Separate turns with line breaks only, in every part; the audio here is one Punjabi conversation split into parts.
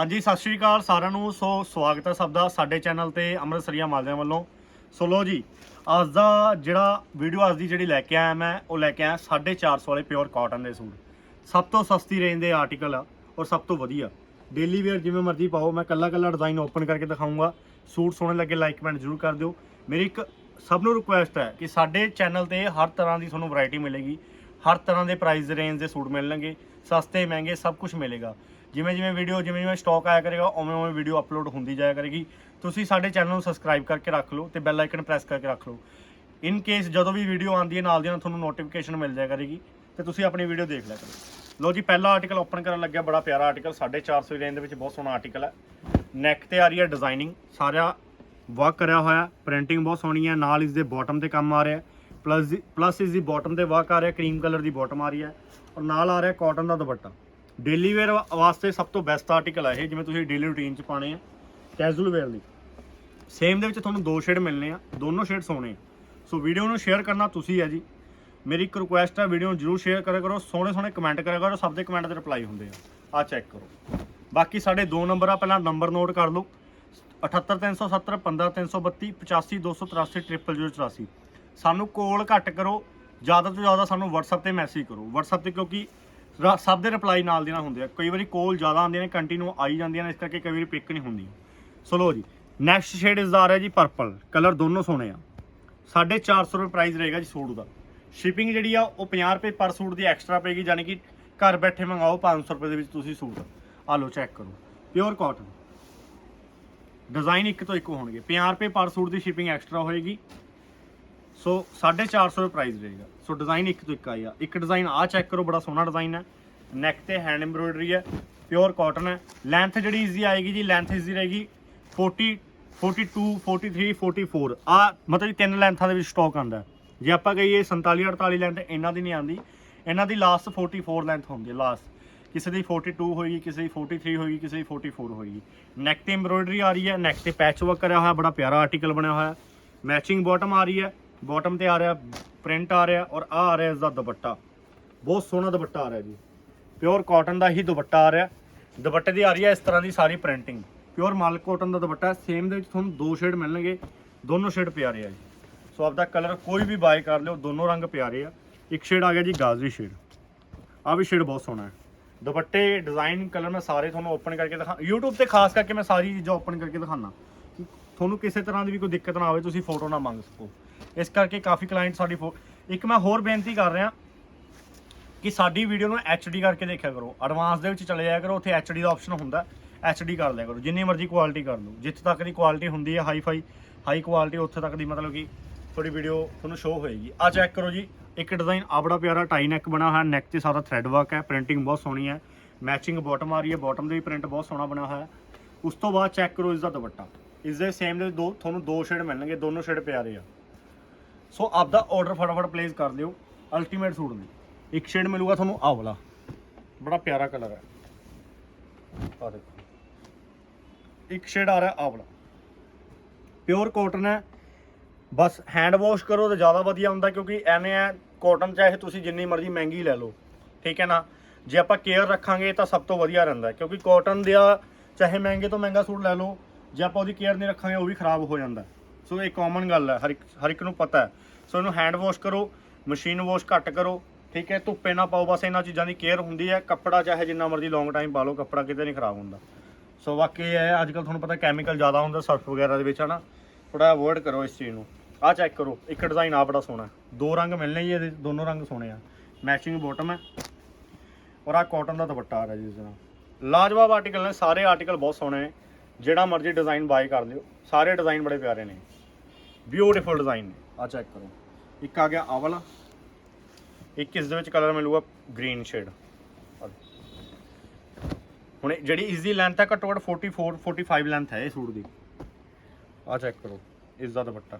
ਹਾਂਜੀ, ਸਤਿ ਸ਼੍ਰੀ ਅਕਾਲ ਸਾਰਿਆਂ ਨੂੰ। ਸੋ ਸਵਾਗਤ ਹੈ ਸਭ ਦਾ ਸਾਡੇ ਚੈਨਲ ਤੇ ਅੰਮ੍ਰਿਤਸਰੀਆ ਮਾਲਦਿਆਂ ਵੱਲੋਂ। ਸੋ ਲੋ ਜੀ, ਅੱਜ ਦਾ ਜਿਹੜਾ ਵੀਡੀਓ ਅੱਜ ਦੀ ਜਿਹੜੀ ਲੈ ਕੇ ਆਇਆ ਮੈਂ, ਉਹ ਲੈ ਕੇ ਆਇਆ 450 ਵਾਲੇ ਪਿਓਰ ਕਾਟਨ ਦੇ ਸੂਟ। ਸਭ ਤੋਂ ਸਸਤੀ ਰੇਂਜ ਦੇ ਆਰਟੀਕਲ ਆ ਔਰ ਸਭ ਤੋਂ ਵਧੀਆ। ਡੇਲੀ ਵੇਅਰ ਜਿਵੇਂ ਮਰਜ਼ੀ ਪਾਓ, ਮੈਂ ਕੱਲਾ ਕੱਲਾ ਡਿਜ਼ਾਈਨ ਓਪਨ ਕਰਕੇ ਦਿਖਾਉਂਗਾ ਸੂਟ ਸੋਹਣੇ ਲੱਗੇ ਲਾਈਕ ਕਮੈਂਟ ਜ਼ਰੂਰ ਕਰ ਦਿਓ। ਮੇਰੀ ਇੱਕ ਸਭ ਨੂੰ ਰਿਕੁਐਸਟ ਹੈ ਕਿ ਸਾਡੇ ਚੈਨਲ ਤੇ ਹਰ ਤਰ੍ਹਾਂ ਦੀ ਤੁਹਾਨੂੰ ਵੈਰਾਈਟੀ ਮਿਲੇਗੀ। ਹਰ ਤਰ੍ਹਾਂ ਦੇ ਪ੍ਰਾਈਸ ਰੇਂਜ ਦੇ ਸੂਟ ਮਿਲਣਗੇ, ਸਸਤੇ, ਮਹਿੰਗੇ, ਸਭ ਕੁਝ ਮਿਲੇਗਾ। ਜਿਵੇਂ ਜਿਵੇਂ ਵੀਡੀਓ ਜਿਵੇਂ ਜਿਵੇਂ ਸਟਾਕ ਆਇਆ ਕਰੇਗਾ, ਉਵੇਂ ਉਵੇਂ ਵੀਡੀਓ ਅਪਲੋਡ ਹੁੰਦੀ ਜਾਇਆ ਕਰੇਗੀ। ਤੁਸੀਂ ਸਾਡੇ ਚੈਨਲ ਨੂੰ ਸਬਸਕ੍ਰਾਈਬ ਕਰਕੇ ਰੱਖ ਲਓ ਤੇ ਬੈਲ ਆਈਕਨ ਪ੍ਰੈਸ ਕਰਕੇ ਰੱਖ ਲਓ। ਇਨ ਕੇਸ ਜਦੋਂ ਵੀ ਵੀਡੀਓ ਆਉਂਦੀ ਹੈ, ਨਾਲ ਦੀ ਨਾਲ ਤੁਹਾਨੂੰ ਨੋਟੀਫਿਕੇਸ਼ਨ ਮਿਲ ਜਾਇਆ ਕਰੇਗੀ, ਤੇ ਤੁਸੀਂ ਆਪਣੀ ਵੀਡੀਓ ਦੇਖ ਲਿਆ ਕਰੋ। ਲੋ ਜੀ, ਪਹਿਲਾ ਆਰਟੀਕਲ ਓਪਨ ਕਰਨ ਲੱਗਿਆ, ਬੜਾ ਪਿਆਰਾ ਆਰਟੀਕਲ 450 ਰੇਂਜ ਦੇ ਵਿੱਚ ਬਹੁਤ ਸੋਹਣਾ ਆਰਟੀਕਲ ਹੈ। ਨੈਕ ਤੇ ਆ ਰਹੀ ਹੈ ਡਿਜ਼ਾਈਨਿੰਗ ਸਾਰਾ ਵਰਕ ਕਰਿਆ ਹੋਇਆ ਪ੍ਰਿੰਟਿੰਗ ਬਹੁਤ ਸੋਹਣੀ ਹੈ, ਨਾਲ ਇਸ ਦੇ ਬਾਟਮ ਤੇ ਕੰਮ ਆ ਰਿਹਾ ਪਲੱਸ ਪਲੱਸ ਇਸ ਦੀ ਬਾਟਮ ਤੇ ਵਰਕ ਆ ਰਿਹਾ ਕਰੀਮ ਕਲਰ ਦੀ ਬਾਟਮ ਆ ਰਹੀ ਹੈ, ਔਰ ਨਾਲ ਆ ਰਿਹਾ ਕਾਟਨ ਦਾ ਦੁਪੱਟਾ। ਡੇਲੀ ਵੇਅਰ ਵਾਸਤੇ ਸਭ ਤੋਂ ਬੈਸਟ ਆਰਟੀਕਲ ਹੈ ਇਹ, ਜਿਵੇਂ ਤੁਸੀਂ ਡੇਲੀ ਰੂਟੀਨ 'ਚ ਪਾਣੇ ਆ ਕੈਜੂਅਲ ਵੇਅਰ ਲਈ। ਸੇਮ ਦੇ ਵਿੱਚ ਤੁਹਾਨੂੰ ਦੋ ਸ਼ੇਡ ਮਿਲਨੇ ਆ, ਦੋਨੋਂ ਸ਼ੇਡ ਸੋਹਣੇ ਆ। ਸੋ ਵੀਡੀਓ ਨੂੰ ਸ਼ੇਅਰ ਕਰਨਾ ਤੁਸੀਂ ਹੈ ਜੀ। ਮੇਰੀ ਇੱਕ ਰਿਕੁਐਸਟ ਆ ਵੀਡੀਓ ਨੂੰ ਜਰੂਰ ਸ਼ੇਅਰ ਕਰਿਆ ਕਰੋ, ਸੋਹਣੇ ਸੋਹਣੇ ਕਮੈਂਟ ਕਰਿਆ ਕਰੋ, ਸਭ ਦੇ ਕਮੈਂਟ 'ਤੇ ਰਿਪਲਾਈ ਹੁੰਦੇ ਆ। ਆ ਚੈੱਕ ਕਰੋ। ਬਾਕੀ ਸਾਡੇ ਦੋ ਨੰਬਰ ਆ, ਪਹਿਲਾਂ ਨੰਬਰ ਨੋਟ ਕਰ ਲਓ। 78370 15332 85283 00084 ਸਾਨੂੰ ਕੋਲ ਘੱਟ ਕਰੋ, ਜ਼ਿਆਦਾ ਤੋਂ ਜ਼ਿਆਦਾ ਸਾਨੂੰ WhatsApp ਤੇ ਮੈਸੇਜ ਕਰੋ। WhatsApp ਤੇ ਕਿਉਂਕਿ ਰਾ- ਸਭ ਦੇ ਰਿਪਲਾਈ ਨਾਲ ਦੀ ਨਾਲ ਹੁੰਦੇ ਆ। ਕਈ ਵਾਰੀ ਕੋਲ ਜ਼ਿਆਦਾ ਆਉਂਦੀਆਂ ਨੇ ਕੰਟੀਨਿਊ ਆਈ ਜਾਂਦੀਆਂ ਨੇ, ਇਸ ਕਰਕੇ ਕਈ ਵਾਰੀ ਪਿਕ ਨਹੀਂ ਹੁੰਦੀ। ਸੋ ਲੋ ਜੀ ਨੈਕਸਟ ਸ਼ੇਡ ਇਸ ਦਾ ਆ ਰਿਹਾ ਜੀ ਪਰਪਲ ਕਲਰ ਦੋਨੋਂ ਸੋਹਣੇ ਆ। 450 ਰੁਪਏ ਪ੍ਰਾਈਸ ਰਹੇਗਾ ਜੀ ਸੂਟ ਦਾ। ਸ਼ਿਪਿੰਗ ਜਿਹੜੀ ਆ, ਉਹ 50 ਰੁਪਏ ਪਰ ਸੂਟ ਦੀ ਐਕਸਟਰਾ ਪਏਗੀ ਯਾਨੀ ਕਿ ਘਰ ਬੈਠੇ ਮੰਗਾਓ 500 ਰੁਪਏ ਦੇ ਵਿੱਚ ਤੁਸੀਂ ਸੂਟ। ਆ ਲਓ ਚੈੱਕ ਕਰੋ। ਪਿਓਰ ਕਾਟਨ ਡਿਜ਼ਾਈਨ ਇੱਕ ਤੋਂ ਇੱਕ ਹੋਣਗੇ। 50 ਰੁਪਏ ਪਰ ਸੂਟ ਦੀ ਸ਼ਿਪਿੰਗ ਐਕਸਟਰਾ ਹੋਏਗੀ। ਸੋ 450 ਰੁਪਏ ਪ੍ਰਾਈਸ ਰਹੇਗਾ। ਸੋ ਡਿਜ਼ਾਈਨ ਇੱਕ ਤੋਂ ਇੱਕ ਆਈ ਆ। ਇੱਕ ਡਿਜ਼ਾਈਨ ਆ ਚੈੱਕ ਕਰੋ, ਬੜਾ ਸੋਹਣਾ ਡਿਜ਼ਾਈਨ ਹੈ। ਨੈਕ ਤੇ ਹੈਂਡ ਐਮਬ੍ਰੋਇਡਰੀ ਹੈ ਪਿਓਰ ਕਾਟਨ ਹੈ। ਲੈਂਥ ਜਿਹੜੀ ਈਜ਼ੀ ਆਏਗੀ ਜੀ ਲੈਂਥ ਈਜ਼ੀ ਰਹੇਗੀ। 40 42 43 44 ਆ ਮਤਲਬ ਕਿ ਤਿੰਨ ਲੈਂਥਾਂ ਦੇ ਵਿੱਚ ਸਟਾਕ ਆਂਦਾ ਜੇ ਆਪਾਂ ਕਹੀਏ 47 48 ਲੈਂਥ ਇਹਨਾਂ ਦੀ ਨਹੀਂ ਆਂਦੀ ਇਹਨਾਂ ਦੀ ਲਾਸਟ 44 ਲੈਂਥ ਹੁੰਦੀ ਹੈ ਲਾਸਟ ਕਿਸੇ ਦੀ 42 ਹੋਏਗੀ, ਕਿਸੇ ਦੀ 43 ਹੋਏਗੀ, ਕਿਸੇ ਦੀ 44 ਹੋਏਗੀ। ਨੈਕ ਤੇ ਐਮਬ੍ਰੋਇਡਰੀ ਆ ਰਹੀ ਹੈ ਨੈਕ ਤੇ ਪੈਚ ਵਰਕ ਕਰਿਆ ਹੋਇਆ, ਬੜਾ ਪਿਆਰਾ ਆਰਟੀਕਲ ਬਣਿਆ ਹੋਇਆ। ਮੈਚਿੰਗ ਬਾਟਮ ਆ ਰਹੀ ਹੈ। ਬਾਟਮ ਤੇ ਆ ਰਿਹਾ ਪ੍ਰਿੰਟ ਆ ਰਿਹਾ ਔਰ ਆ ਆ ਰਿਹਾ ਇਸ ਦਾ ਦੁਪੱਟਾ। ਬਹੁਤ ਸੋਹਣਾ ਦੁਪੱਟਾ ਆ ਰਿਹਾ ਜੀ। ਪਿਓਰ ਕਾਟਨ ਦਾ ਹੀ ਦੁਪੱਟਾ ਆ ਰਿਹਾ। ਦੁਪੱਟੇ ਦੀ ਆ ਰਹੀ ਹੈ ਇਸ ਤਰ੍ਹਾਂ ਦੀ ਸਾਰੀ ਪ੍ਰਿੰਟਿੰਗ ਪਿਓਰ ਮਲ ਕਾਟਨ ਦਾ ਦੁਪੱਟਾ ਸੇਮ ਦੇ ਵਿੱਚ ਤੁਹਾਨੂੰ ਦੋ ਸ਼ੇਡ ਮਿਲਣਗੇ। ਦੋਨੋਂ ਸ਼ੇਡ ਪਿਆਰੇ ਆ ਜੀ। ਸੋ ਆਪਦਾ ਕਲਰ ਕੋਈ ਵੀ ਬਾਏ ਕਰ ਲਿਓ, ਦੋਨੋਂ ਰੰਗ ਪਿਆਰੇ ਆ। ਇੱਕ ਸ਼ੇਡ ਆ ਗਿਆ ਜੀ ਗਾਜ਼ਰੀ ਸ਼ੇਡ ਆ ਵੀ ਸ਼ੇਡ ਬਹੁਤ ਸੋਹਣਾ ਹੈ। ਦੁਪੱਟੇ ਡਿਜ਼ਾਈਨ ਕਲਰ ਮੈਂ ਸਾਰੇ ਤੁਹਾਨੂੰ ਓਪਨ ਕਰਕੇ ਦਿਖਾ YouTube ਤੇ ਖਾਸ ਕਰਕੇ ਮੈਂ ਸਾਰੀ ਚੀਜ਼ਾਂ ਓਪਨ ਕਰਕੇ ਦਿਖਾਣਾ ਤੁਹਾਨੂੰ ਕਿਸੇ ਤਰ੍ਹਾਂ ਦੀ ਵੀ ਕੋਈ ਦਿੱਕਤ ਨਾ ਆਵੇ, ਤੁਸੀਂ ਫੋਟੋ ਨਾ ਮੰਗ ਸਕੋ। ਇਸ ਕਰਕੇ ਕਾਫੀ ਕਲਾਇੰਟ ਸਾਡੀ ਫੋ ਇੱਕ ਮੈਂ ਹੋਰ ਬੇਨਤੀ ਕਰ ਰਿਹਾ ਕਿ ਸਾਡੀ ਵੀਡੀਓ ਨੂੰ HD ਕਰਕੇ ਦੇਖਿਆ ਕਰੋ। ਐਡਵਾਂਸ ਦੇ ਵਿੱਚ ਚਲੇ ਜਾਇਆ ਕਰੋ, ਉੱਥੇ HD ਦਾ ਆਪਸ਼ਨ ਹੁੰਦਾ। HD ਕਰ ਲਿਆ ਕਰੋ। ਜਿੰਨੀ ਮਰਜ਼ੀ ਕੁਆਲਿਟੀ ਕਰ ਲਓ। ਜਿੱਥੇ ਤੱਕ ਦੀ ਕੁਆਲਿਟੀ ਹੁੰਦੀ ਹੈ ਹਾਈ ਫਾਈ ਹਾਈ ਕੁਆਲਿਟੀ ਉੱਥੇ ਤੱਕ ਦੀ ਮਤਲਬ ਕਿ ਤੁਹਾਡੀ ਵੀਡੀਓ ਤੁਹਾਨੂੰ ਸ਼ੋ ਹੋਏਗੀ। ਆ ਚੈੱਕ ਕਰੋ ਜੀ। ਇੱਕ ਡਿਜ਼ਾਈਨ ਆ ਪਿਆਰਾ ਟਾਈ ਨੈਕ ਬਣਾ ਹੋਇਆ। ਨੈਕ ਤੇ ਸਾਰਾ ਥ੍ਰੈਡ ਵਰਕ ਹੈ। ਪ੍ਰਿੰਟਿੰਗ ਬਹੁਤ ਸੋਹਣੀ ਹੈ। ਮੈਚਿੰਗ ਬਾਟਮ ਆ ਰਹੀ ਹੈ। ਬਾਟਮ ਦੇ ਵੀ ਪ੍ਰਿੰਟ ਬਹੁਤ ਸੋਹਣਾ ਬਣਿਆ ਹੋਇਆ। ਉਸ ਤੋਂ ਬਾਅਦ ਚੈੱਕ ਕਰੋ ਇਸ ਦਾ ਦੁਪੱਟਾ। ਇਸ ਦੇ ਸੇਮ ਦੇ ਦੋ ਤੁਹਾਨੂੰ ਦੋ ਸ਼ੇਡ ਮਿਲਣਗੇ। ਦੋਨੋਂ ਸ਼ੇਡ ਪਿਆਰੇ ਆ। ਸੋ ਆਪਦਾ ਆਰਡਰ ਫਟਾਫਟ ਪਲੇਸ ਕਰ ਦਿਓ ਅਲਟੀਮੇਟ ਸੂਟ ਲਈ ਇੱਕ ਸ਼ੇਡ ਮਿਲੂਗਾ ਤੁਹਾਨੂੰ ਆਹ ਵਾਲਾ। ਬੜਾ ਪਿਆਰਾ ਕਲਰ ਹੈ। ਆ ਦੇਖੋ। ਇੱਕ ਸ਼ੇਡ ਆ ਰਿਹਾ ਆਹ ਵਾਲਾ। ਪਿਓਰ ਕਾਟਨ ਹੈ। ਬਸ ਹੈਂਡ ਵਾਸ਼ ਕਰੋ ਤਾਂ ਜ਼ਿਆਦਾ ਵਧੀਆ ਹੁੰਦਾ ਕਿਉਂਕਿ ਐਵੇਂ ਹੈ ਕਾਟਨ ਚਾਹੇ ਤੁਸੀਂ ਜਿੰਨੀ ਮਰਜ਼ੀ ਮਹਿੰਗੀ ਲੈ ਲਓ। ਠੀਕ ਹੈ ਨਾ? ਜੇ ਆਪਾਂ ਕੇਅਰ ਰੱਖਾਂਗੇ ਤਾਂ ਸਭ ਤੋਂ ਵਧੀਆ ਰਹਿੰਦਾ ਕਿਉਂਕਿ ਕਾਟਨ ਦਾ ਚਾਹੇ ਮਹਿੰਗੇ ਤੋਂ ਮਹਿੰਗਾ ਸੂਟ ਲੈ ਲਓ, ਜੇ ਆਪਾਂ ਉਹਦੀ ਕੇਅਰ ਨਹੀਂ ਰੱਖਾਂਗੇ, ਉਹ ਵੀ ਖਰਾਬ ਹੋ ਜਾਂਦਾ ਸੋ ਇਹ ਕਾਮਨ ਗੱਲ ਹੈ, ਹਰ ਇੱਕ ਹਰ ਇੱਕ ਨੂੰ ਪਤਾ ਹੈ। ਸੋ ਇਹਨੂੰ ਹੈਂਡ ਵਾਸ਼ ਕਰੋ ਮਸ਼ੀਨ ਵਾਸ਼ ਘੱਟ ਕਰੋ, ਠੀਕ ਹੈ, ਧੁੱਪੇ ਨਾ ਪਾਓ, ਬਸ ਇਹਨਾਂ ਚੀਜ਼ਾਂ ਦੀ ਕੇਅਰ ਹੁੰਦੀ ਹੈ। ਕੱਪੜਾ ਚਾਹੇ ਜਿੰਨਾ ਮਰਜ਼ੀ ਲੌਂਗ ਟਾਈਮ ਪਾ ਲਓ, ਕੱਪੜਾ ਕਿਤੇ ਨਹੀਂ ਖਰਾਬ ਹੁੰਦਾ। ਸੋ ਬਾਕੀ ਇਹ ਹੈ ਅੱਜ ਕੱਲ ਤੁਹਾਨੂੰ ਪਤਾ ਕੈਮੀਕਲ ਜ਼ਿਆਦਾ ਹੁੰਦਾ ਸਰਫ ਵਗੈਰਾ ਦੇ ਵਿੱਚ, ਹਨਾ? ਥੋੜਾ ਅਵੋਇਡ ਕਰੋ ਇਸ ਚੀਜ਼ ਨੂੰ। ਆਹ ਚੈੱਕ ਕਰੋ, ਇੱਕ ਡਿਜ਼ਾਈਨ ਆ ਬੜਾ ਸੋਹਣਾ ਦੋ ਰੰਗ ਮਿਲਣੇ ਜੀ ਇਹਦੇ, ਦੋਨੋਂ ਰੰਗ ਸੋਹਣੇ ਆ। ਮੈਚਿੰਗ ਬਾਟਮ ਹੈ। ਔਰ ਆ ਕਾਟਨ ਦਾ ਦੁਪੱਟਾ ਆ ਰਿਹਾ ਜੀ, ਇਸ ਨਾਲ ਲਾਜਵਾਬ ਆਰਟੀਕਲ ਨੇ, ਸਾਰੇ ਆਰਟੀਕਲ ਬਹੁਤ ਸੋਹਣੇ ਨੇ। ਜਿਹੜਾ ਮਰਜ਼ੀ ਡਿਜ਼ਾਈਨ ਬਾਈ ਕਰ ਲਿਓ। ਸਾਰੇ ਡਿਜ਼ਾਈਨ ਬੜੇ ਪਿਆਰੇ ਨੇ। ਬਿਊਟੀਫੁਲ ਡਿਜ਼ਾਈਨ ਨੇ ਆ ਚੈੱਕ ਕਰੋ। ਇੱਕ ਆ ਗਿਆ ਆਹ ਵਾਲਾ। ਇੱਕ ਇਸ ਦੇ ਵਿੱਚ ਕਲਰ ਮਿਲੂਗਾ ਗ੍ਰੀਨ ਸ਼ੇਡ ਹੁਣ ਜਿਹੜੀ ਇਸ ਦੀ ਲੈਂਥ ਹੈ ਘੱਟੋ ਘੱਟ 44 45 ਲੈਂਥ ਹੈ ਇਹ ਸੂਟ ਦੀ। ਆ ਚੈੱਕ ਕਰੋ ਇਸ ਦਾ ਦੁਪੱਟਾ।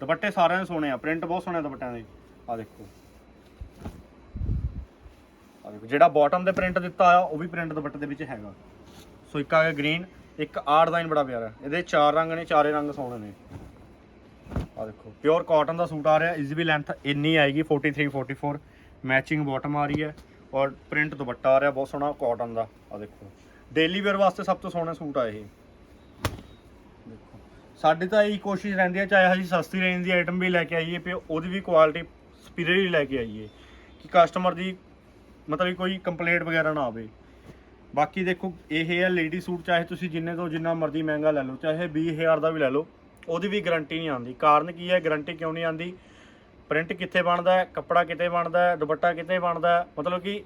ਦੁਪੱਟੇ ਸਾਰਿਆਂ ਦੇ ਸੋਹਣੇ ਆ ਪ੍ਰਿੰਟ ਬਹੁਤ ਸੋਹਣੇ ਆ ਦੁਪੱਟਿਆਂ ਦੇ। ਆ ਦੇਖੋ। ਆ ਦੇਖੋ ਜਿਹੜਾ ਬਾਟਮ ਤੇ ਪ੍ਰਿੰਟ ਦਿੱਤਾ ਆ ਉਹ ਵੀ ਪ੍ਰਿੰਟ ਦੁਪੱਟੇ ਦੇ ਵਿੱਚ ਹੈਗਾ। ਸੋ ਇੱਕ ਆ ਗਿਆ ਗ੍ਰੀਨ ਇੱਕ ਆਹ ਡਿਜ਼ਾਈਨ ਬੜਾ ਪਿਆਰਾ। ਇਹਦੇ ਚਾਰ ਰੰਗ ਨੇ ਚਾਰੇ ਰੰਗ ਸੋਹਣੇ ਨੇ। ਆ ਦੇਖੋ ਪਿਓਰ ਕਾਟਨ ਦਾ ਸੂਟ ਆ ਰਿਹਾ ਇਸ ਦੀ ਵੀ ਲੈਂਥ ਇੰਨੀ ਆਏਗੀ 43 44 ਮੈਚਿੰਗ ਬਾਟਮ ਆ ਰਹੀ ਹੈ ਔਰ ਪ੍ਰਿੰਟ ਦੁਪੱਟਾ ਆ ਰਿਹਾ, ਬਹੁਤ ਸੋਹਣਾ ਕਾਟਨ ਦਾ ਆ ਦੇਖੋ। ਡੇਲੀ ਵੇਅਰ ਵਾਸਤੇ ਸਭ ਤੋਂ ਸੋਹਣਾ ਸੂਟ ਆ ਇਹ। ਦੇਖੋ, ਸਾਡੀ ਤਾਂ ਇਹੀ ਕੋਸ਼ਿਸ਼ ਰਹਿੰਦੀ ਹੈ, ਚਾਹੇ ਅਸੀਂ ਸਸਤੀ ਰੇਂਜ ਦੀ ਆਈਟਮ ਵੀ ਲੈ ਕੇ ਆਈਏ ਤੇ ਉਹਦੀ ਵੀ ਕੁਆਲਿਟੀ ਸੁਪੀਰੀਅਰ ਹੀ ਲੈ ਕੇ ਆਈਏ, ਕਿ ਕਸਟਮਰ ਦੀ ਮਤਲਬ ਕਿ ਕੋਈ ਕੰਪਲੇਂਟ ਵਗੈਰਾ ਨਾ ਆਵੇ। ਬਾਕੀ ਦੇਖੋ, ਇਹ ਹੈ ਲੇਡੀ ਸੂਟ, ਚਾਹੇ ਤੁਸੀਂ ਜਿੰਨੇ ਤੋਂ ਜਿੰਨਾ ਮਰਜ਼ੀ ਮਹਿੰਗਾ ਲੈ ਲਓ, ਚਾਹੇ 20000 ਦਾ ਵੀ ਲੈ ਲਓ ਉਹਦੀ ਵੀ ਗਾਰੰਟੀ ਨਹੀਂ ਆਉਂਦੀ। ਕਾਰਨ ਕੀ ਹੈ? ਗਾਰੰਟੀ ਕਿਉਂ ਨਹੀਂ ਆਉਂਦੀ? ਪ੍ਰਿੰਟ ਕਿੱਥੇ ਬਣਦਾ ਹੈ? ਕੱਪੜਾ ਕਿੱਥੇ ਬਣਦਾ ਹੈ? ਦੁਪੱਟਾ ਕਿੱਥੇ ਬਣਦਾ ਹੈ? ਮਤਲਬ ਕਿ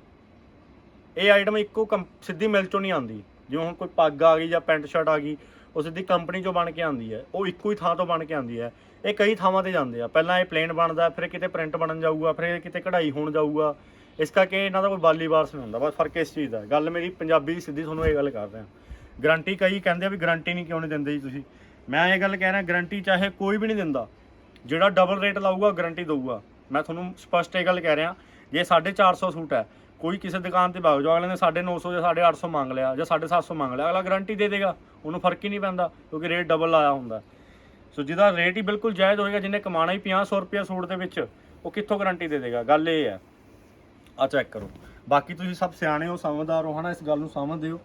ਇਹ ਆਈਟਮ ਇੱਕੋ ਕੰਪ- ਸਿੱਧੀ ਮਿਲ ਚੋਂ ਨਹੀਂ ਆਉਂਦੀ। ਜਿਵੇਂ ਹੁਣ ਕੋਈ ਪੱਗ ਆ ਗਈ ਜਾਂ ਪੈਂਟ ਸ਼ਰਟ ਆ ਗਈ, ਉਹ ਸਿੱਧੀ ਕੰਪਨੀ ਚੋਂ ਬਣ ਕੇ ਆਉਂਦੀ ਹੈ। ਉਹ ਇੱਕੋ ਹੀ ਥਾਂ ਤੋਂ ਬਣ ਕੇ ਆਉਂਦੀ ਹੈ। ਇਹ ਕਈ ਥਾਵਾਂ ਤੇ ਜਾਂਦੇ ਆ। ਪਹਿਲਾਂ ਇਹ ਪਲੇਨ ਬਣਦਾ, ਫਿਰ ਕਿਤੇ ਪ੍ਰਿੰਟ ਬਣਨ ਜਾਊਗਾ, ਫਿਰ ਕਿਤੇ ਕਢਾਈ ਹੋਣ ਜਾਊਗਾ। ਇਸ ਕਰਕੇ ਇਹਨਾਂ ਦਾ ਕੋਈ ਬਾਲੀ ਵਾਰਸ ਨਹੀਂ ਹੁੰਦਾ। ਬਸ ਫ਼ਰਕ ਇਸ ਚੀਜ਼ ਦਾ ਗੱਲ ਮੇਰੀ ਪੰਜਾਬੀ ਦੀ ਸਿੱਧੀ, ਤੁਹਾਨੂੰ ਇਹ ਗੱਲ ਕਰ ਰਿਹਾ। ਗਾਰੰਟੀ ਕਈ ਕਹਿੰਦੇ ਆ ਵੀ ਗਾਰੰਟੀ ਨਹੀਂ ਕਿਉਂ ਨਹੀਂ ਦਿੰਦੇ ਜੀ ਤੁਸੀਂ? ਮੈਂ ਇਹ ਗੱਲ ਕਹਿ ਰਿਹਾ ਗਾਰੰਟੀ ਚਾਹੇ ਕੋਈ ਵੀ ਨਹੀਂ ਦਿੰਦਾ, ਜਿਹੜਾ ਡਬਲ ਰੇਟ ਲਾਊਗਾ ਗਾਰੰਟੀ ਦਊਗਾ। ਮੈਂ ਤੁਹਾਨੂੰ ਸਪਸ਼ਟ ਇਹ ਗੱਲ ਕਹਿ ਰਿਹਾ, ਜੇ 450 ਸੂਟ ਹੈ, ਕੋਈ ਕਿਸੇ ਦੁਕਾਨ ਤੇ ਵਗ ਜਾਓ, ਅਗਲੇ ਨੇ 950 ਜਾਂ 850 ਮੰਗ ਲਿਆ, ਜਾਂ 750 ਮੰਗ ਲਿਆ, ਅਗਲਾ ਗਾਰੰਟੀ ਦੇ ਦੇਗਾ, ਉਹਨੂੰ ਫ਼ਰਕ ਹੀ ਨਹੀਂ ਪੈਂਦਾ, ਕਿਉਂਕਿ ਰੇਟ ਡਬਲ ਆਇਆ ਹੁੰਦਾ। ਸੋ ਜਿਹਦਾ ਰੇਟ ਹੀ ਬਿਲਕੁਲ ਜਾਇਜ਼ ਹੋਏਗਾ, ਜਿਹਨੇ ਕਮਾਣਾ ਹੀ 500 ਰੁਪਏ ਸੂਟ ਦੇ ਵਿੱਚ, ਉਹ ਕਿੱਥੋਂ ਗਾਰੰਟੀ ਦੇ ਦੇਗਾ? ਗੱਲ ਇਹ ਹੈ। ਆ ਚੈੱਕ ਕਰੋ। ਬਾਕੀ ਤੁਸੀਂ ਸਭ ਸਿਆਣੇ ਹੋ, ਸਮਝਦਾਰ ਹੋ, ਹਨਾ, ਇਸ ਗੱਲ ਨੂੰ ਸਮਝਦੇ ਹੋ।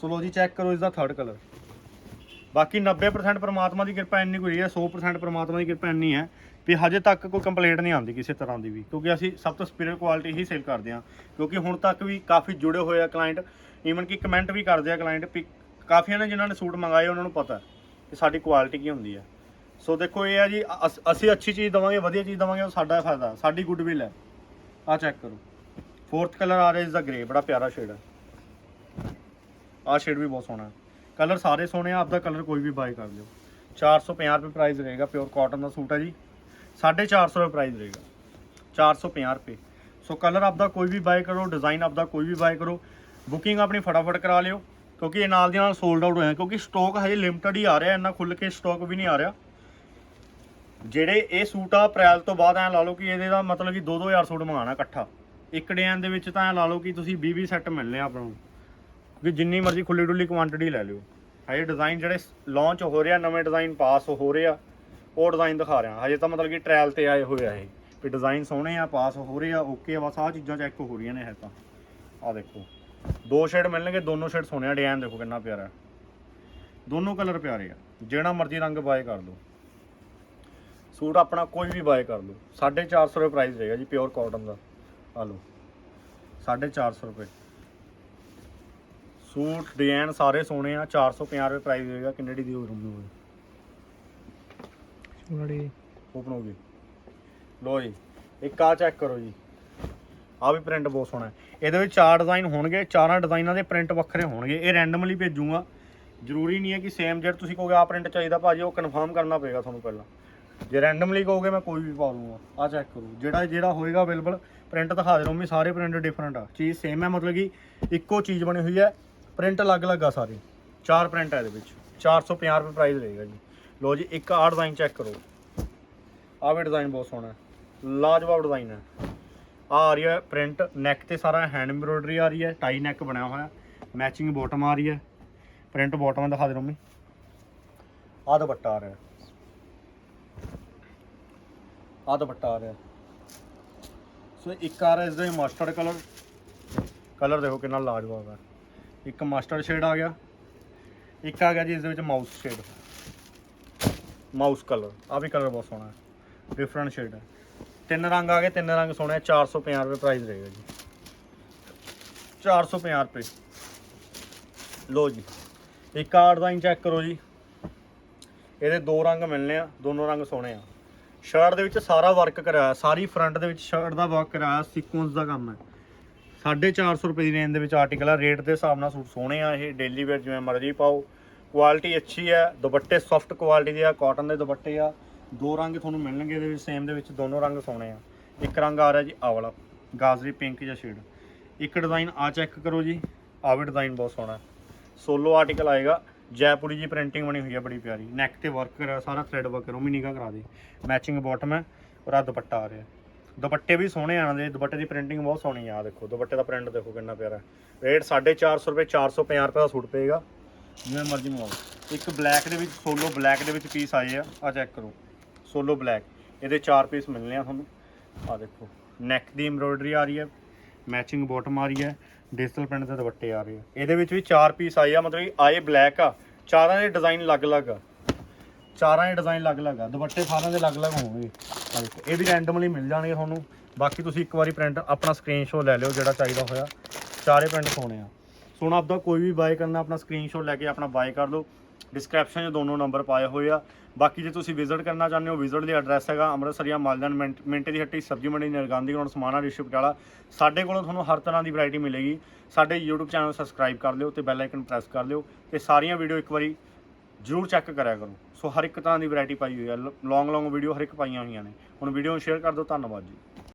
ਸੋ ਲੋ ਜੀ ਚੈੱਕ ਕਰੋ, ਇਸ ਦਾ ਥਰਡ ਕਲਰ ਬਾਕੀ 90% ਪਰਮਾਤਮਾ ਦੀ ਕਿਰਪਾ ਇੰਨੀ ਕੋਈ ਹੈ 100% ਪਰਮਾਤਮਾ ਦੀ ਕਿਰਪਾ ਇੰਨੀ ਹੈ ਵੀ ਹਜੇ ਤੱਕ ਕੋਈ ਕੰਪਲੇਂਟ ਨਹੀਂ ਆਉਂਦੀ ਕਿਸੇ ਤਰ੍ਹਾਂ ਦੀ ਵੀ, ਕਿਉਂਕਿ ਅਸੀਂ ਸਭ ਤੋਂ ਸੁਪੀਰੀਅਰ ਕੁਆਲਿਟੀ ਹੀ ਸੇਲ ਕਰਦੇ ਹਾਂ, ਕਿਉਂਕਿ ਹੁਣ ਤੱਕ ਵੀ ਕਾਫੀ ਜੁੜੇ ਹੋਏ ਆ ਕਲਾਇੰਟ ਈਵਨ ਕਿ ਕਮੈਂਟ ਵੀ ਕਰਦੇ ਆ ਕਲਾਇੰਟ ਕਾਫੀਆਂ ਨੇ ਜਿਨ੍ਹਾਂ ਨੇ ਸੂਟ ਮੰਗਾਏ, ਉਹਨਾਂ ਨੂੰ ਪਤਾ ਕਿ ਸਾਡੀ ਕੁਆਲਿਟੀ ਕੀ ਹੁੰਦੀ ਹੈ। ਸੋ ਦੇਖੋ ਇਹ ਆ ਜੀ, ਅਸ- ਅਸੀਂ ਅੱਛੀ ਚੀਜ਼ ਦਵਾਂਗੇ, ਵਧੀਆ ਚੀਜ਼ ਦਵਾਂਗੇ, ਉਹ ਸਾਡਾ ਫਾਇਦਾ, ਸਾਡੀ ਗੁੱਡਵਿਲ ਹੈ। ਆ ਚੈੱਕ ਕਰੋ। ਫੋਰਥ ਕਲਰ ਆ ਰਿਹਾ, ਇਸ ਦਾ ਗ੍ਰੇ ਬੜਾ ਪਿਆਰਾ ਸ਼ੇਡ ਹੈ। ਆਹ ਸ਼ੇਡ ਵੀ ਬਹੁਤ ਸੋਹਣਾ ਹੈ। ਕਲਰ ਸਾਰੇ ਸੋਹਣੇ ਆ ਆਪਦਾ ਕਲਰ ਕੋਈ ਵੀ ਬਾਏ ਕਰ ਲਿਓ। 450 ਰੁਪਏ ਪ੍ਰਾਈਸ ਰਹੇਗਾ ਪਿਓਰ ਕਾਟਨ ਦਾ ਸੂਟ ਹੈ ਜੀ। 450 ਰੁਪਏ ਪ੍ਰਾਈਸ ਰਹੇਗਾ। 450 ਰੁਪਏ। ਸੋ ਕਲਰ ਆਪਦਾ ਕੋਈ ਵੀ ਬਾਏ ਕਰੋ ਡਿਜ਼ਾਈਨ ਆਪਦਾ ਕੋਈ ਵੀ ਬਾਏ ਕਰੋ। ਬੁਕਿੰਗ ਆਪਣੀ ਫਟਾਫਟ ਕਰਾ ਲਿਓ, ਕਿਉਂਕਿ ਇਹ ਨਾਲ ਦੀ ਨਾਲ ਸੋਲਡ ਆਊਟ ਹੋਇਆ, ਕਿਉਂਕਿ ਸਟਾਕ ਹਜੇ ਲਿਮਟਿਡ ਹੀ ਆ ਰਿਹਾ, ਇੰਨਾ ਖੁੱਲ ਕੇ ਸਟਾਕ ਵੀ ਨਹੀਂ ਆ ਰਿਹਾ। ਜਿਹੜੇ ਇਹ ਸੂਟ ਆ, ਅਪ੍ਰੈਲ ਤੋਂ ਬਾਅਦ ਐ ਲਾ ਲਓ ਕਿ ਇਹਦੇ ਦਾ ਮਤਲਬ ਕਿ 2-2000 ਸੂਟ ਮੰਗਾਣਾ ਇਕੱਠਾ। ਇੱਕ ਡਿਜ਼ਾਈਨ ਦੇ ਵਿੱਚ ਤਾਂ ਐ ਲਾ ਲਓ ਕਿ ਤੁਸੀਂ 20-20 ਸੈੱਟ ਮਿਲਨੇ ਆ ਆਪਾਂ ਨੂੰ। ਵੀ ਜਿੰਨੀ ਮਰਜ਼ੀ ਖੁੱਲੀ ਡੁੱਲੀ ਕੁਆਂਟੀਟੀ ਲੈ ਲਿਓ। ਹਜੇ ਡਿਜ਼ਾਈਨ ਜਿਹੜੇ ਲਾਂਚ ਹੋ ਰਿਹਾ ਨਵੇਂ ਡਿਜ਼ਾਈਨ ਪਾਸ ਹੋ ਰਹੇ ਆ, ਉਹ ਡਿਜ਼ਾਈਨ ਦਿਖਾ ਰਿਹਾ। ਹਜੇ ਤਾਂ ਮਤਲਬ ਕਿ ਟ੍ਰਾਇਲ ਤੇ ਆਏ ਹੋਏ ਆ ਇਹ, ਵੀ ਡਿਜ਼ਾਈਨ ਸੋਹਣੇ ਆ ਪਾਸ ਹੋ ਰਹੇ ਆ ਓਕੇ ਆ, ਬਸ ਆਹ ਚੀਜ਼ਾਂ ਚੈੱਕ ਹੋ ਰਹੀਆਂ ਨੇ ਹੈ ਤਾਂ। ਆ ਦੇਖੋ, ਦੋ ਸ਼ੇਡ ਮਿਲਣਗੇ, ਦੋਨੋਂ ਸ਼ੇਡ ਸੋਹਣੇ ਆ, ਡਿਜ਼ਾਈਨ ਦੇਖੋ ਕਿੰਨਾ ਪਿਆਰਾ। ਦੋਨੋਂ ਕਲਰ ਪਿਆਰੇ ਆ, ਜਿਹੜਾ ਮਰਜ਼ੀ ਰੰਗ ਬਾਏ ਕਰ ਲਓ। ਸੂਟ ਆਪਣਾ ਕੋਈ ਵੀ ਬਾਏ ਕਰ ਲਓ। 450 ਰੁਪਏ ਪ੍ਰਾਈਸ ਰਹੇਗਾ ਜੀ ਪਿਓਰ ਕਾਟਨ ਦਾ। ਆ ਲਓ 450 ਰੁਪਏ। ਸੂਟ ਡਿਜ਼ਾਈਨ ਸਾਰੇ ਸੋਹਣੇ ਆ 450 ਰੁਪਏ ਪ੍ਰਾਈਸ ਹੋਏਗਾ ਕਿੰਨੇ ਦੀ ਦਿਓ ਰੂਮ ਨੂੰ
ਸੋਹਣੀ
ਓਪਨ ਹੋ ਗਈ ਲੋ ਜੀ ਇੱਕ ਆ ਚੈੱਕ ਕਰੋ ਜੀ। ਆ ਵੀ ਪ੍ਰਿੰਟ ਬਹੁਤ ਸੋਹਣਾ ਹੈ। ਇਹਦੇ ਵਿੱਚ ਚਾਰ ਡਿਜ਼ਾਈਨ ਹੋਣਗੇ ਚਾਰਾਂ ਡਿਜ਼ਾਈਨਾਂ ਦੇ ਪ੍ਰਿੰਟ ਵੱਖਰੇ ਹੋਣਗੇ। ਇਹ ਰੈਂਡਮਲੀ ਭੇਜੂਗਾ। ਜ਼ਰੂਰੀ ਨਹੀਂ ਹੈ ਕਿ ਸੇਮ ਜਿਹੜਾ ਤੁਸੀਂ ਕਹੋਗੇ ਆ ਪ੍ਰਿੰਟ ਚਾਹੀਦਾ ਭਾਜੀ ਉਹ ਕਨਫਰਮ ਕਰਨਾ ਪਏਗਾ ਤੁਹਾਨੂੰ ਪਹਿਲਾਂ। ਜੇ ਰੈਂਡਮਲੀ ਕਹੋਗੇ ਮੈਂ ਕੋਈ ਵੀ ਪਾ ਲੂੰਗਾ ਆ ਚੈੱਕ ਕਰੋ। ਜਿਹੜਾ ਜਿਹੜਾ ਹੋਏਗਾ ਅਵੇਲੇਬਲ ਪ੍ਰਿੰਟ ਦਿਖਾ ਦੇ ਰਹੋ ਸਾਰੇ ਪ੍ਰਿੰਟ ਡਿਫਰੈਂਟ ਆ। ਚੀਜ਼ ਸੇਮ ਹੈ ਮਤਲਬ ਕਿ ਇੱਕੋ ਚੀਜ਼ ਬਣੀ ਹੋਈ ਹੈ। ਪ੍ਰਿੰਟ ਅਲੱਗ-ਅਲੱਗ ਆ ਸਾਰੇ। ਚਾਰ ਪ੍ਰਿੰਟ ਆ ਇਹਦੇ ਵਿੱਚ। 450 ਰੁਪਏ ਪ੍ਰਾਈਸ ਰਹੇਗਾ ਜੀ। ਲੋ ਜੀ, ਇੱਕ ਆਹ ਡਿਜ਼ਾਈਨ ਚੈੱਕ ਕਰੋ। ਆਹ ਵੀ ਡਿਜ਼ਾਈਨ ਬਹੁਤ ਸੋਹਣਾ ਹੈ। ਲਾਜਵਾਬ ਡਿਜ਼ਾਈਨ ਹੈ। ਆ ਆ ਰਹੀ ਹੈ ਪ੍ਰਿੰਟ ਨੈਕ ਤੇ ਸਾਰਾ ਹੈਂਡ ਐਮਬ੍ਰੋਇਡਰੀ ਆ ਰਹੀ ਹੈ। ਟਾਈ ਨੈਕ ਬਣਿਆ ਹੋਇਆ ਮੈਚਿੰਗ ਬਾਟਮ ਆ ਰਹੀ ਹੈ। ਪ੍ਰਿੰਟ ਬਾਟਮ ਦਿਖਾ ਦੇ ਰੋਮੀ ਆਹ ਦੁਪੱਟਾ ਆ ਰਿਹਾ ਆ ਦੁਪੱਟਾ ਆ ਰਿਹਾ ਸੋ ਇੱਕ ਆ ਰਿਹਾ ਇਸ ਦਾ ਮਸਟਰਡ ਕਲਰ ਕਲਰ ਦੇਖੋ ਕਿੰਨਾ ਲਾਜਵਾਬ ਹੈ। ਇੱਕ ਮਸਟਰਡ ਸ਼ੇਡ ਆ ਗਿਆ। ਇੱਕ ਆ ਗਿਆ ਜੀ, ਇਸ ਦੇ ਵਿੱਚ ਮਾਊਸ ਸ਼ੇਡ। ਮਾਊਸ ਕਲਰ ਆ ਵੀ ਕਲਰ ਬਹੁਤ ਸੋਹਣਾ ਹੈ। ਡਿਫਰੈਂਟ ਸ਼ੇਡ ਹੈ। ਤਿੰਨ ਰੰਗ ਆ ਗਏ, ਤਿੰਨ ਰੰਗ ਸੋਹਣੇ ਆ 450 ਰੁਪਏ ਪ੍ਰਾਈਸ ਰਹੇਗਾ ਜੀ। 450 ਰੁਪਏ। ਲੋ ਜੀ, ਇੱਕ ਆ ਦਾ ਚੈੱਕ ਕਰੋ ਜੀ। ਇਹਦੇ ਦੋ ਰੰਗ ਮਿਲਨੇ ਆ, ਦੋਨੋਂ ਰੰਗ ਸੋਹਣੇ ਆ। ਸ਼ਰਟ ਦੇ ਵਿੱਚ ਸਾਰਾ ਵਰਕ ਕਰਾਇਆ, ਸਾਰੀ ਫਰੰਟ ਦੇ ਵਿੱਚ ਸ਼ਰਟ ਦਾ ਵਰਕ ਕਰਾਇਆ ਸੀਕੁਐਂਸ ਦਾ ਕੰਮ ਹੈ। 450 ਰੁਪਏ ਦੀ ਰੇਂਜ ਦੇ ਵਿੱਚ ਆਰਟੀਕਲ ਆ। ਰੇਟ ਦੇ ਹਿਸਾਬ ਨਾਲ ਸੂਟ ਸੋਹਣੇ ਆ ਇਹ। ਡੇਲੀ ਵੇਅਰ ਜਿਵੇਂ ਮਰਜ਼ੀ ਪਾਓ। ਕੁਆਲਿਟੀ ਅੱਛੀ ਹੈ ਦੁਪੱਟੇ ਸੌਫਟ ਕੁਆਲਿਟੀ ਦੇ ਆ। ਕਾਟਨ ਦੇ ਦੁਪੱਟੇ ਆ। ਦੋ ਰੰਗ ਤੁਹਾਨੂੰ ਮਿਲਣਗੇ ਇਹਦੇ ਵਿੱਚ। ਸੇਮ ਦੇ ਵਿੱਚ ਦੋਨੋਂ ਰੰਗ ਸੋਹਣੇ ਆ। ਇੱਕ ਰੰਗ ਆ ਰਿਹਾ ਜੀ ਆਹ ਵਾਲਾ ਗਾਜ਼ਰੀ ਪਿੰਕ ਜਿਹਾ ਸ਼ੇਡ ਇੱਕ ਡਿਜ਼ਾਈਨ ਆ ਚੈੱਕ ਕਰੋ ਜੀ। ਆਹ ਵੀ ਡਿਜ਼ਾਈਨ ਬਹੁਤ ਸੋਹਣਾ। ਸੋਲੋ ਆਰਟੀਕਲ ਆਏਗਾ। ਜੈਪੁਰੀ ਜੀ ਪ੍ਰਿੰਟਿੰਗ ਬਣੀ ਹੋਈ ਹੈ ਬੜੀ ਪਿਆਰੀ। ਨੈਕ ਤੇ ਵਰਕ ਕਰਿਆ, ਸਾਰਾ ਥ੍ਰੈਡ ਵਰਕ ਉਹ ਵੀ ਨਿਗਾ ਕਰਾ ਦੇ। ਮੈਚਿੰਗ ਬਾਟਮ ਹੈ। ਔਰ ਆ ਦੁਪੱਟਾ ਆ ਰਿਹਾ। ਦੁਪੱਟੇ ਵੀ ਸੋਹਣੇ ਆਣ ਦੇ ਦੁਪੱਟੇ ਦੀ ਪ੍ਰਿੰਟਿੰਗ ਬਹੁਤ ਸੋਹਣੀ ਆ, ਆਹ ਦੇਖੋ, ਦੁਪੱਟੇ ਦਾ ਪ੍ਰਿੰਟ ਦੇਖੋ ਕਿੰਨਾ ਪਿਆਰਾ। ਰੇਟ 450 ਰੁਪਏ 450 ਰੁਪਏ ਦਾ ਸੂਟ ਪਏਗਾ। ਜਿਵੇਂ ਮਰਜ਼ੀ ਮੰਗਵਾਓ। ਇੱਕ ਬਲੈਕ ਦੇ ਵਿੱਚ ਸੋਲੋ ਬਲੈਕ ਦੇ ਵਿੱਚ ਪੀਸ ਆਏ ਆ ਆ ਚੈੱਕ ਕਰੋ। ਸੋਲੋ ਬਲੈਕ ਇਹਦੇ ਚਾਰ ਪੀਸ ਮਿਲਨੇ ਆ ਤੁਹਾਨੂੰ। ਆ ਦੇਖੋ ਨੈਕ ਦੀ ਐਮਬ੍ਰੋਇਡਰੀ ਆ ਰਹੀ ਹੈ ਮੈਚਿੰਗ ਬਾਟਮ ਆ ਰਹੀ ਹੈ ਡਿਜੀਟਲ ਪ੍ਰਿੰਟ ਦੇ ਦੁਪੱਟੇ ਆ ਰਹੇ ਆ। ਇਹਦੇ ਵਿੱਚ ਵੀ ਚਾਰ ਪੀਸ ਆਏ ਆ, ਮਤਲਬ ਕਿ ਆਏ ਬਲੈਕ ਆ। ਚਾਰਾਂ ਦੇ ਡਿਜ਼ਾਈਨ ਅਲੱਗ-ਅਲੱਗ ਆ। ਚਾਰਾਂ ਦੇ ਡਿਜ਼ਾਈਨ ਅਲੱਗ-ਅਲੱਗ ਆ, ਦੁਪੱਟੇ ਸਾਰਿਆਂ ਦੇ ਅਲੱਗ-ਅਲੱਗ ਹੋਣਗੇ। ਇਹ ਵੀ ਰੈਂਡਮਲੀ ਮਿਲ ਜਾਣਗੇ ਤੁਹਾਨੂੰ। ਬਾਕੀ ਤੁਸੀਂ ਇੱਕ ਵਾਰੀ ਪ੍ਰਿੰਟ ਆਪਣਾ ਸਕਰੀਨਸ਼ਾਟ ਲੈ ਲਿਓ ਜਿਹੜਾ ਚਾਹੀਦਾ ਹੋਇਆ। ਚਾਰੇ ਪ੍ਰਿੰਟ ਸੋਹਣੇ ਆ। ਸੋਹਣਾ ਆਪਦਾ ਕੋਈ ਵੀ ਬਾਏ ਕਰਨਾ, ਆਪਣਾ ਸਕਰੀਨਸ਼ਾਟ ਲੈ ਕੇ ਆਪਣਾ ਬਾਏ ਕਰ ਲਓ। ਡਿਸਕ੍ਰਿਪਸ਼ਨ 'ਚ ਦੋਨੋਂ ਨੰਬਰ ਪਾਏ ਹੋਏ ਆ। ਬਾਕੀ ਜੇ ਤੁਸੀਂ ਵਿਜ਼ਿਟ ਕਰਨਾ ਚਾਹੁੰਦੇ ਹੋ ਵਿਜ਼ਿਟ ਦੀ ਐਡਰੈਸ ਹੈਗਾ ਅੰਮ੍ਰਿਤਸਰੀਆ ਮਾਲਦਾਨ ਮਿੰਟ, ਮਿੰਟੇ ਦੀ ਹੱਟੀ, ਸਬਜ਼ੀ ਮੰਡੀ, ਨਿਰਗਾਂਧੀ ਰੋਡ ਸਮਾਣਾ ਡਿਸਟ੍ਰਿਕਟ ਪਟਿਆਲਾ। ਸਾਡੇ ਕੋਲੋਂ ਤੁਹਾਨੂੰ ਹਰ ਤਰ੍ਹਾਂ ਦੀ ਵੈਰਾਈਟੀ ਮਿਲੇਗੀ। ਸਾਡੇ YouTube ਚੈਨਲ ਸਬਸਕ੍ਰਾਈਬ ਕਰ ਲਿਓ ਤੇ ਬੈਲ ਆਈਕਨ ਪ੍ਰੈਸ ਕਰ ਲਿਓ ਤੇ ਸਾਰੀਆਂ ਵੀਡੀਓ ਇੱਕ ਵਾਰੀ ਜਰੂਰ ਚੈੱਕ ਕਰਿਆ ਕਰੋ। ਸੋ ਹਰ ਇੱਕ ਤਰ੍ਹਾਂ ਦੀ ਵੈਰਾਈਟੀ ਪਾਈ ਹੋਈ ਹੈ ਲੌਂਗ ਲੌਂਗ ਵੀਡੀਓ ਹਰ ਇੱਕ ਪਾਈਆਂ ਹੋਈਆਂ ਨੇ। ਹੁਣ ਵੀਡੀਓ ਨੂੰ ਸ਼ੇਅਰ ਕਰ ਦਿਓ। ਧੰਨਵਾਦ ਜੀ।